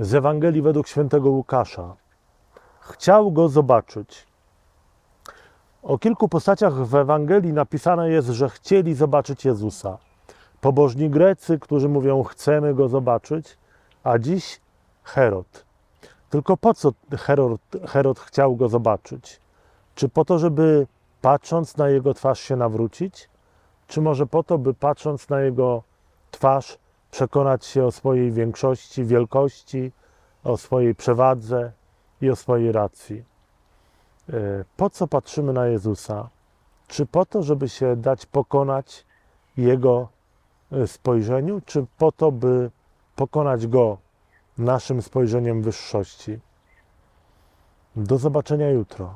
z Ewangelii według świętego Łukasza. Chciał go zobaczyć. O kilku postaciach w Ewangelii napisane jest, że chcieli zobaczyć Jezusa. Pobożni Grecy, którzy mówią, chcemy go zobaczyć, a dziś Herod. Tylko po co Herod, Herod chciał go zobaczyć? Czy po to, żeby patrząc na jego twarz się nawrócić? Czy może po to, by patrząc na jego twarz przekonać się o swojej większości, wielkości, o swojej przewadze i o swojej racji? E, Po co patrzymy na Jezusa? Czy po to, żeby się dać pokonać Jego e, spojrzeniu, czy po to, by pokonać Go naszym spojrzeniem wyższości? Do zobaczenia jutro.